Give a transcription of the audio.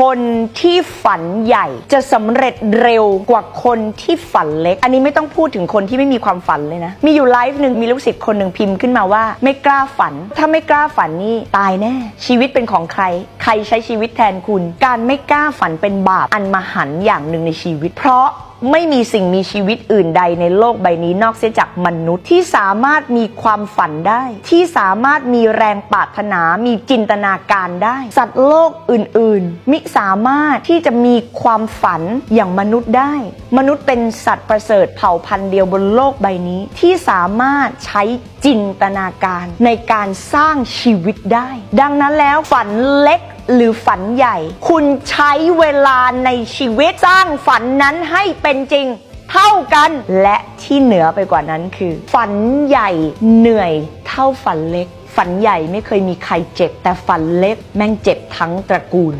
คนที่ฝันใหญ่จะสำเร็จเร็วกว่าคนที่ฝันเล็ก อันนี้ไม่ต้องพูดถึงคนที่ไม่มีความฝันเลยนะ มีอยู่ไลฟ์หนึ่งมีลูกศิษย์คนหนึ่งพิมพ์ขึ้นมาว่า ไม่กล้าฝัน ถ้าไม่กล้าฝันนี่ตายแน่ ชีวิตเป็นของใคร ใครใช้ชีวิตแทนคุณ การไม่กล้าฝันเป็นบาปอันมหันต์อย่างหนึ่งในชีวิต เพราะ ไม่มีสิ่งมีชีวิตอื่นใดในโลกใบนี้นอกเสียจากมนุษย์ที่สามารถมีความฝันได้ ที่สามารถมีแรงปรารถนา มีจินตนาการได้ สัตว์โลกอื่น ๆ มิสามารถที่จะมีความฝันอย่างมนุษย์ได้ มนุษย์เป็นสัตว์ประเสริฐเผ่าพันธุ์เดียวบนโลกใบนี้ ที่สามารถใช้จินตนาการในการสร้างชีวิตได้ ดังนั้นแล้วฝันเล็ก หรือฝันใหญ่ คุณใช้เวลาในชีวิตสร้างฝันนั้นให้เป็นจริงเท่ากันและที่เหนือไปกว่านั้นคือ ฝันใหญ่เหนื่อยเท่าฝันเล็ก ฝันใหญ่ไม่เคยมีใครเจ็บ แต่ฝันเล็กแม่งเจ็บทั้งตระกูล